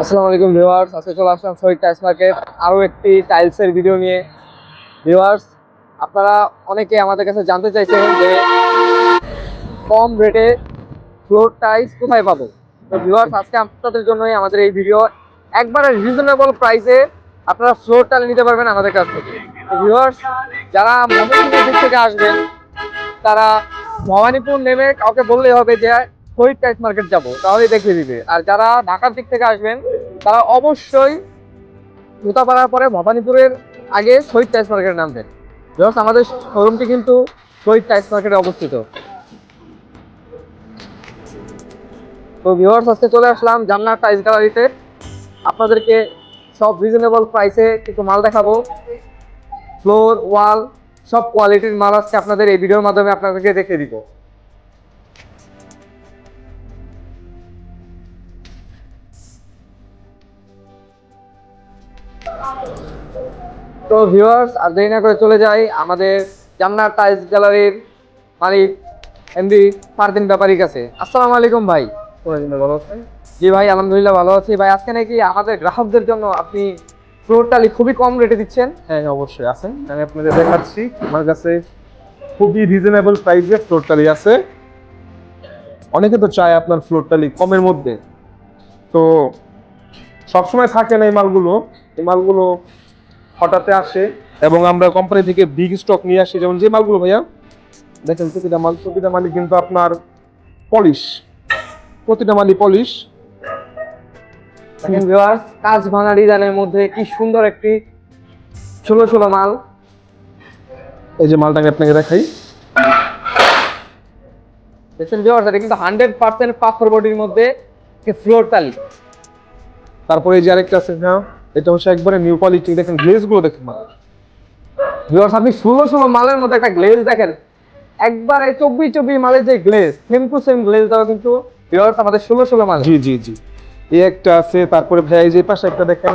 আসসালামু আলাইকুম ভিউয়ার্স, আজকে চলে আসলাম শহীদ টাইলস মার্কেট, আরও একটি টাইলসের ভিডিও নিয়ে। ভিউয়ার্স, আপনারা অনেকে আমাদের কাছে জানতে চাইছেন যে কম রেটে ফ্লোর টাইলস কোথায় পাবো? তো ভিউয়ার্স, আজকে আপনাদের জন্যই আমাদের এই ভিডিও একবারে রিজনেবল প্রাইসে আপনারা ফ্লোর টাইল নিতে পারবেন আমাদের কাছ থেকে। ভিউয়ার্স, যারা ময়মনসিংহের দিক থেকে আসবেন, তারা ভবানীপুর নেমে কাউকে বললেই হবে যে শহীদ টাইস মার্কেট যাব তাহলে দেখিয়ে দিবে। আর যারা ঢাকার দিক থেকে আসবেন, তারা অবশ্যই জুতাপাড়ার পরে ভবানীপুরের আগে শহীদ টাইস মার্কেটে নামবেন জাস্ট আমাদের শোরুমটি কিন্তু শহীদ টাইস মার্কেটে অবস্থিত। তো ভিউয়ার্স আজকে চলে আসলাম জান্নার টাইস গ্যালারিতে। আপনাদেরকে সব রিজনেবল প্রাইসে কিছু মাল দেখাবো। ফ্লোর ওয়াল সব কোয়ালিটির মাল আজকে আপনাদের এই ভিডিওর মাধ্যমে আপনাদেরকে দেখে দিব। তো ভিউয়ার্স আর দেরি না করে চলে যাই আমাদের জান্নার টাইলস গ্যালারির মালিক এমডি ফারদিন ব্যাপারীর কাছে। আসসালামু আলাইকুম ভাই। ভালো আছেন? জি ভাই আলহামদুলিল্লাহ ভালো আছি। ভাই আজকে নাকি আমাদের গ্রাহকদের জন্য আপনি ফ্লোর টালি খুবই কম রেটে দিচ্ছেন। হ্যাঁ অবশ্যই আছেন আমি আপনাদের দেখাচ্ছি আমার কাছে খুবই রিজনেবল প্রাইসে ফ্লোর টালি আছে। অনেকে তো চায় আপনার ফ্লোর টালি কমের মধ্যে। তো সবসময় থাকে না এই মালগুলো। এই মালগুলো হঠাৎ আসে এবং আমরা কোম্পানি থেকে বিগ স্টক নিয়ে আসি। যেমন যে মালগুলো ভাইয়া দেখেন প্রতিটা মাল প্রতিটা মালই কিন্তু আপনার পলিশ প্রতিটা মালই পলিশ কাজ ভাঙা ডিজাইনের মধ্যে কি সুন্দর একটি ষোলো ষোলো মাল। এই যে মালটাকে আপনাকে দেখাই। দেখছেন ভিউয়ার্স এটা কিন্তু হান্ড্রেড পার্সেন্ট পাথর বডির মধ্যে ফ্লোর টালি তারপরে এই যে আরেকটা আছে হ্যাঁ এটা হচ্ছে একবারে নিউ কোয়ালিটি দেখেন গ্লেজগুলো দেখেন মাল ভিউয়ার্স আপনি ষোলো ষোলো মালের মধ্যে একটা গ্লেজ দেখেন। একবারে চব্বিশ চব্বিশ মালের যে glaze same to same glaze দেওয়া কিন্তু ভিউয়ার্স আমাদের ষোলো ষোলো মাল জি জি জি। এই একটা আছে তারপরে ভাই এই যে পাশে একটা দেখেন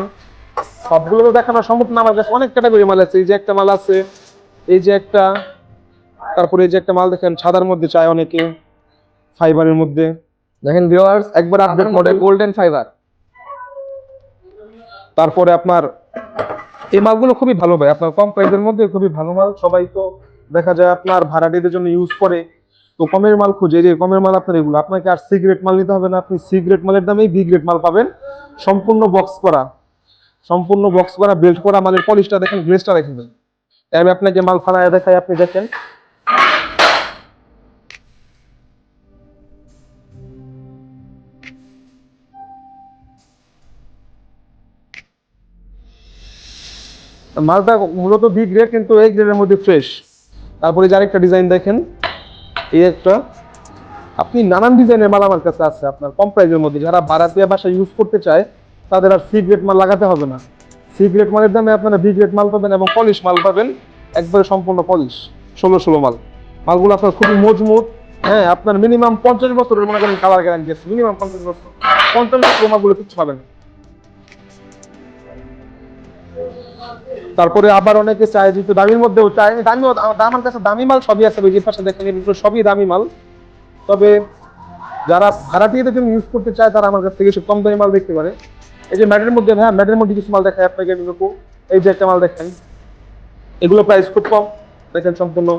সবগুলো তো দেখানো সম্ভব না আমার কাছে অনেক ক্যাটাগরি মাল আছে। এই যে একটা মাল আছে এই যে একটা তারপরে এই যে একটা মাল দেখেন সাদার মধ্যে চায় অনেকে ফাইবারের মধ্যে। দেখেন ভিউয়ার্স একবার আপডেট মডেল গোল্ডেন ফাইবার তারপরে আপনার এই মালগুলো খুবই ভালো ভাই। আপনার কম প্রাইসের মধ্যে খুবই ভালো মাল। সবাই তো দেখা যায় আপনার ভাড়াটিদের জন্য ইউজ করে। তো কমের মাল খুঁজে যে কমের মাল আপনার এগুলো। আপনাকে আর সিগারেট মাল নিতে হবে না। আপনি সিগারেট মালের দামেই বি গ্রেড মাল পাবেন। সম্পূর্ণ বক্স করা। সম্পূর্ণ বক্স করা বেল্ট করা। মালের পলিশটা দেখেন গ্লেসটা দেখেন। আমি আপনাকে মাল ফালায় দেখাই, আপনি দেখেন। মালটা মূলত বি গ্রেড কিন্তু এই গ্রেডের মধ্যে ফ্রেশ তারপরে যে আরেকটা ডিজাইন দেখেন, এই একটা। আপনি নানান ডিজাইনের মাল আমার কাছে আছে আপনার, কম প্রাইসের মধ্যে। যারা ভাড়াটিয়া বাসা ইউজ করতে চায়, তাদের আর সি গ্রেড মাল লাগাতে হবে না। সি গ্রেড মালের দামে আপনারা বি গ্রেড মাল পাবেন এবং পলিশ মাল পাবেন। একবারে সম্পূর্ণ পলিশ ষোলো ষোলো মাল। মালগুলো আপনার খুবই মজবুত। হ্যাঁ আপনার মিনিমাম পঞ্চাশ বছরের মনে করেন কালার গ্যারান্টি আছে। মিনিমাম পঞ্চাশ বছর পঞ্চাশ বছর মালগুলো কিছু পাবেন না। তারপরে আবার অনেকে চায় যেহেতু দামির মধ্যেও চায়, দামি আমার কাছে দামি মাল সবই আছে ওই পাশে দেখেন সবই দামি মাল। তবে যারা ভাড়াটিয়াদের জন্য ইউজ করতে চায়, তারা আমার কাছ থেকে একটু কম দামি মাল দেখতে পারে। এই যে ম্যাটের মধ্যে হ্যাঁ ম্যাটের মধ্যে কিছু মাল দেখায় আপনাকে এই যে একটা মাল দেখেন, এগুলো প্রাইস খুব কম। দেখেন সম্পূর্ণ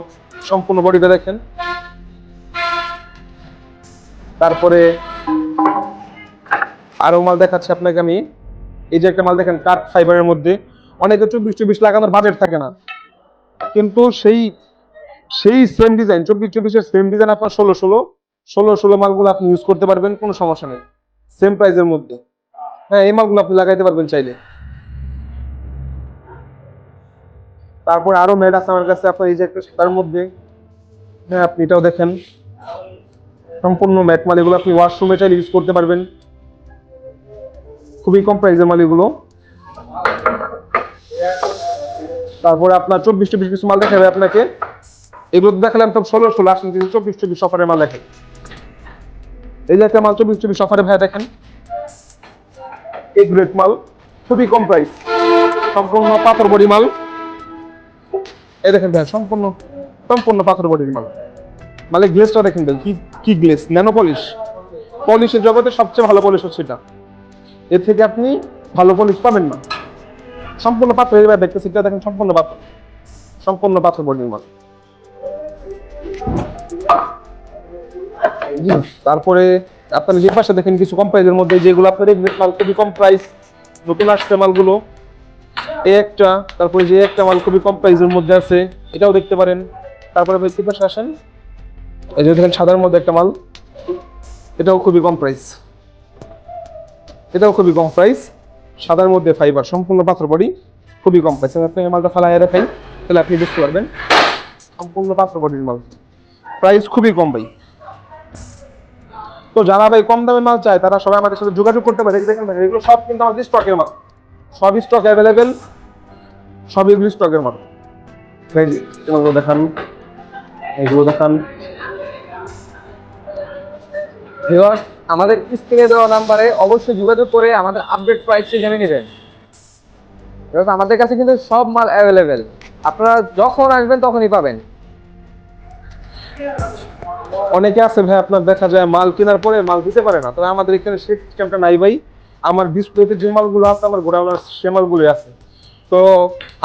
সম্পূর্ণ বডিটা দেখেন। তারপরে আরও মাল দেখাচ্ছি আপনাকে আমি। এই যে একটা মাল দেখেন, কাঠ ফাইবারের মধ্যে। অনেকে চব্বিশ চব্বিশ লাগানোর বাজেট থাকে না। কিন্তু সেই সেই সেম ডিজাইন চব্বিশ চব্বিশের সেম ডিজাইন আপনার ষোলো ষোলো ষোলো ষোলো মালগুলো আপনি ইউজ করতে পারবেন, কোনো সমস্যা নেই। সেম প্রাইসের মধ্যে। হ্যাঁ এই মালগুলো আপনি লাগাইতে পারবেন চাইলে। তারপর আরও ম্যাট আছে আমার কাছে, আপনার এই যে একটা তার মধ্যে। হ্যাঁ আপনি এটাও দেখেন। সম্পূর্ণ ম্যাট মাল, এগুলো আপনি ওয়াশরুমে চাইলে ইউজ করতে পারবেন। খুবই কম প্রাইসের মাল এগুলো। তারপরে আপনার চব্বিশ চব্বিশ কিছু মাল দেখাবে আপনাকে। এগুলো দেখালাম তো ষোলো ষোলো আসেন কিন্তু চব্বিশ চব্বিশ অফারের মাল দেখেন এই যে মাল চব্বিশ চব্বিশ অফারে ভাই দেখেন। এই গ্রেট মাল, খুবই কম প্রাইস সম্পূর্ণ পাথর বডি মাল। এই দেখেন ভাই সম্পূর্ণ সম্পূর্ণ পাথর বডির মাল। মালে গ্লেসটা দেখেন ভাই, কি কি গ্লেস ন্যানো পলিশ পলিশের জগতে সবচেয়ে ভালো পলিশ হচ্ছে এটা। এর থেকে আপনি ভালো পলিশ পাবেন না। সম্পূর্ণ পাথর এবার দেখতে সিটটা দেখেন সম্পূর্ণ পাথর। সম্পূর্ণ পাথর বডির মাল তারপরে আপনার যে পাশে দেখেন কিছু কম প্রাইজের মধ্যে যেগুলো আপনার মাল খুবই কম প্রাইস নতুন আসছে মালগুলো। এই একটা তারপরে যে একটা মাল খুবই কম প্রাইসের মধ্যে আছে এটাও দেখতে পারেন। তারপরে ভাই পাশে আসেন এই যে দেখেন সাদার মধ্যে একটা মাল এটাও খুবই কম প্রাইস এটাও খুবই কম প্রাইস সাদার মধ্যে ফাইবার সম্পূর্ণ পাথর বডি খুবই কম প্রাইস আপনি মালটা ফালাই রাখাই, তাহলে আপনি বুঝতে পারবেন সম্পূর্ণ পাথর বডির মাল। প্রাইস খুবই কম ভাই। তো যারা ভাই কম দামে মাল চায়, তারা সবাই আমাদের সাথে যোগাযোগ করতে পারে। দেখেন এগুলো সব কিন্তু আমাদের স্টকের মাল। সব স্টক অ্যাভেলেবেল সব এগুলো স্টকের মাল। এগুলো দেখান এগুলো দেখান। আমাদের স্ক্রিনে দেওয়া নাম্বারে অবশ্যই যোগাযোগ করে আমাদের আপডেট প্রাইসটি জেনে নেবেন। আমাদের কাছে কিন্তু সব মাল অ্যাভেলেবেল আপনারা যখন আসবেন তখনই পাবেন। অনেকে আছে ভাই, আপনার দেখা যায় মাল কেনার পরে মাল দিতে পারে না। তবে আমাদের এখানে সেই সিস্টেমটা নাই ভাই। আমার ডিসপ্লেতে যে মালগুলো আছে, আমার গোডাউনের সে মালগুলো আছে। তো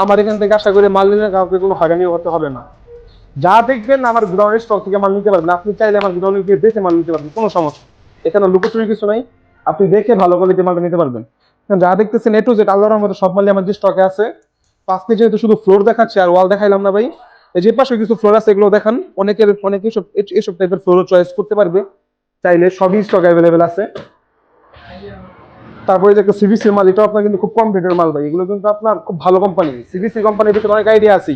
আমার এখান থেকে আশা করি মাল নিলে কাউকে কোনো হয়রানি হতে হবে না। যা দেখবেন, আমার গোডাউনের স্টক থেকে মাল নিতে পারবেন। আপনি চাইলে আমার গোডাউনে দেখে মাল নিতে পারবেন, কোনো সমস্যা এখানে লুকোচুরি কিছু নাই। আপনি দেখে ভালো কোয়ালিটি মালটা নিতে পারবেন। যা দেখতেছেন এটু যেটা আল্লাহর মধ্যে সব মালই আমাদের স্টকে আছে। পাঁচটি যেহেতু শুধু ফ্লোর দেখাচ্ছে আর ওয়াল দেখাইলাম না ভাই। এই যে পাশে কিছু ফ্লোর আছে এগুলো দেখান। অনেকের অনেকে এসব এ- এসব টাইপের ফ্লোর চয়েস করতে পারবে। চাইলে সবই স্টক অ্যাভেলেবেল আছে। তারপরে যে একটা সিবিসি মাল এটাও আপনার কিন্তু খুব কম রেটের মাল ভাই। এগুলো কিন্তু আপনার খুব ভালো কোম্পানি সিবিসি কোম্পানির ভিতরে অনেক আইডিয়া আছে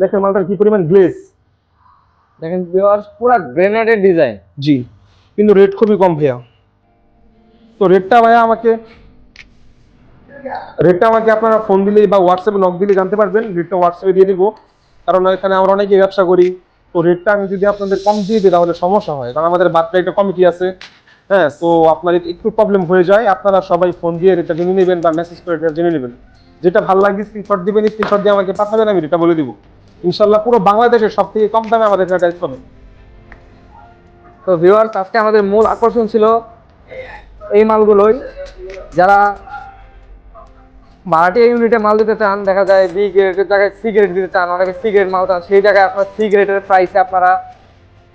দেখেন মালটার কি পরিমাণ গ্লেস দেখেন পুরো গ্রেনেডের ডিজাইন জি। কিন্তু রেট খুবই কম ভাইয়া। তো রেটটা ভাইয়া আমাকে রেটটা আমাকে আপনারা ফোন দিলে বা হোয়াটসঅ্যাপে নক দিলে জানতে পারবেন। রেটটা হোয়াটসঅ্যাপে দিয়ে দিব। কারণ এখানে আমরা অনেকেই ব্যবসা করি। তো রেটটা আমি যদি আপনাদের কম দিয়ে দিই তাহলে সমস্যা হয়। কারণ আমাদের বাচ্চা একটা কমিটি আছে। হ্যাঁ তো আপনার একটু প্রবলেম হয়ে যায়। আপনারা সবাই ফোন দিয়ে রেটটা জেনে নেবেন বা মেসেজ করে এটা জেনে নেবেন। যেটা ভালো লাগে স্ক্রিনশট দিবেন স্ক্রিনশট দিয়ে আমাকে পাঠাবেন, আমি রেটটা বলে দিব। ইনশাল্লাহ পুরো বাংলাদেশের সব থেকে কম দামে আমাদের টাইস পাবেন তো ভিউয়ার্স আজকে আমাদের মূল আকর্ষণ ছিল এই মালগুলোই। যারা ভাড়াটিয়া ইউনিটে মাল দিতে চান, দেখা যায় বি গ্রেডের জায়গায় সি গ্রেড দিতে চান, অনেকে সি গ্রেড মাল চান, সেই জায়গায় আপনার সি গ্রেডের প্রাইসে আপনারা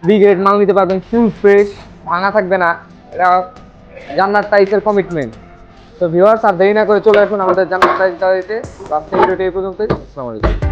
বি গ্রেড মাল নিতে পারবেন ফুল ফ্রেশ ভাঙা থাকবে না। এটা জান্নার টাইসের কমিটমেন্ট তো ভিউয়ার্স আর দেরি না করে চলে আসুন আমাদের জান্নার টাইস গাড়িতে আজকে ভিডিওটি এই পর্যন্তই। আসসালামু আলাইকুম।